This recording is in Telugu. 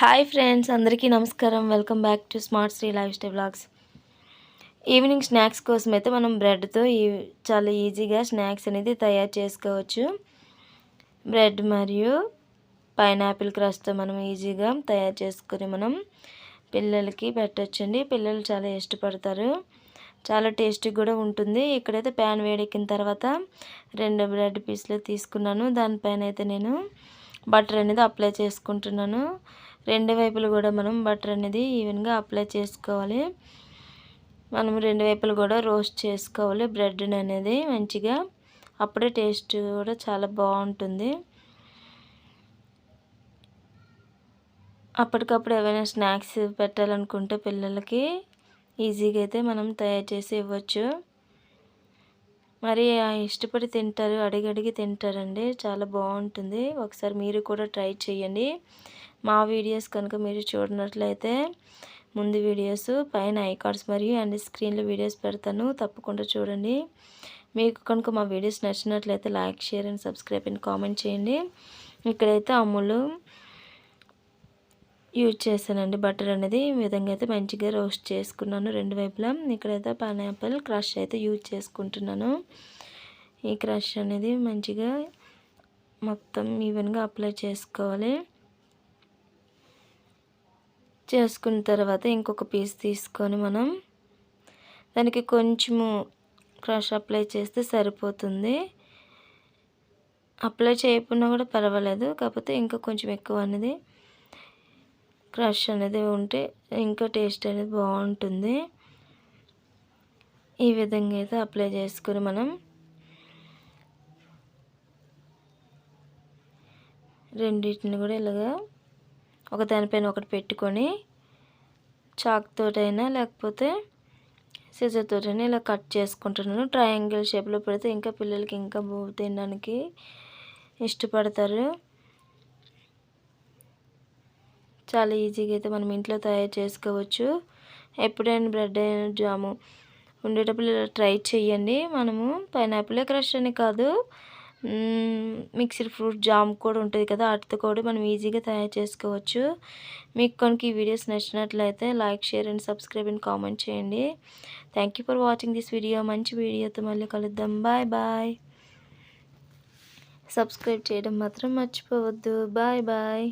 హాయ్ ఫ్రెండ్స్ అందరికీ నమస్కారం. Welcome back to smart Sri lifestyle blogs evening snacks కోసం అయితే మనం బ్రెడ్తో ఈ చాలా ఈజీగా స్నాక్స్ అనేది తయారు చేసుకోవచ్చు. బ్రెడ్ మరియు పైనాపిల్ క్రష్తో మనం ఈజీగా తయారు చేసుకొని మనం పిల్లలకి పెట్టచ్చండి. పిల్లలు చాలా ఇష్టపడతారు. చాలా టేస్టీ కూడా ఉంటుంది. ఇక్కడైతే ప్యాన్ వేడెక్కిన తర్వాత రెండు బ్రెడ్ పీసులు తీసుకున్నాను. దానిపైన అయితే నేను బటర్ అనేది అప్లై చేసుకుంటున్నాను. రెండు వైపులు కూడా మనం బటర్ అనేది ఈవెన్గా అప్లై చేసుకోవాలి. మనం రెండు వైపులు కూడా రోస్ట్ చేసుకోవాలి. బ్రెడ్ అనేది మంచిగా అప్పుడే టేస్ట్ కూడా చాలా బాగుంటుంది. అప్పటికప్పుడు ఏమైనా స్నాక్స్ పెట్టాలనుకుంటే పిల్లలకి ఈజీగా అయితే మనం తయారు చేసి ఇవ్వచ్చు. మరి ఇష్టపడి తింటారు అడిగి తింటారండి. చాలా బాగుంటుంది. ఒకసారి మీరు కూడా ట్రై చేయండి మా వీడియోస్ కనుక మీరు చూడనట్లయితే ముందు వీడియోస్ పైన ఐకార్డ్స్ మరియు అండ్ స్క్రీన్లో వీడియోస్ పెడతాను. తప్పకుండా చూడండి. మీకు కనుక మా వీడియోస్ నచ్చినట్లయితే like share and subscribe and comment చేయండి. ఇక్కడైతే అమ్ములు యూజ్ చేశానండి. బటర్ అనేది ఈ విధంగా అయితే మంచిగా రోస్ట్ చేసుకున్నాను. రెండు వైపులా ఇక్కడైతే పైనాపిల్ క్రష్ అయితే యూజ్ చేసుకుంటున్నాను. ఈ క్రష్ అనేది మంచిగా మొత్తం ఈవెన్గా అప్లై చేసుకోవాలి. చేసుకున్న తర్వాత ఇంకొక పీస్ తీసుకొని మనం దానికి కొంచెము క్రష్ అప్లై చేస్తే సరిపోతుంది. అప్లై చేయకుండా కూడా పర్వాలేదు. కాకపోతే ఇంకా కొంచెం ఎక్కువ అనేది క్రష్ అనేది ఉంటే ఇంకా టేస్ట్ అనేది బాగుంటుంది. ఈ విధంగా అయితే అప్లై చేసుకొని మనం రెండింటిని కూడా ఇలాగా ఒక దానిపైన ఒకటి పెట్టుకొని చాక్తోటైనా లేకపోతే సిజర్తోటైనా ఇలా కట్ చేసుకుంటున్నాను. ట్రయాంగిల్ షేప్లో పెడితే ఇంకా పిల్లలకి ఇంకా తినడానికి ఇష్టపడతారు. చాలా ఈజీగా అయితే మనం ఇంట్లో తయారు చేసుకోవచ్చు. ఎప్పుడైనా బ్రెడ్ అయినా జాము ఉండేటప్పుడు ఇలా ట్రై చేయండి మనము పైనాపిల్ క్రష్ అని కాదు. మిక్స్డ్ ఫ్రూట్ జామ్ కూడా ఉంటుంది కదా వాటితో కూడా మనం ఈజీగా తయారు చేసుకోవచ్చు. మీకు కనుక ఈ వీడియోస్ నచ్చినట్లయితే like share and subscribe and comment చేయండి. Thank for watching this video మంచి వీడియోతో మళ్ళీ కలుద్దాం. బాయ్ బాయ్ సబ్స్క్రైబ్ చేయడం మాత్రం మర్చిపోవద్దు. Bye bye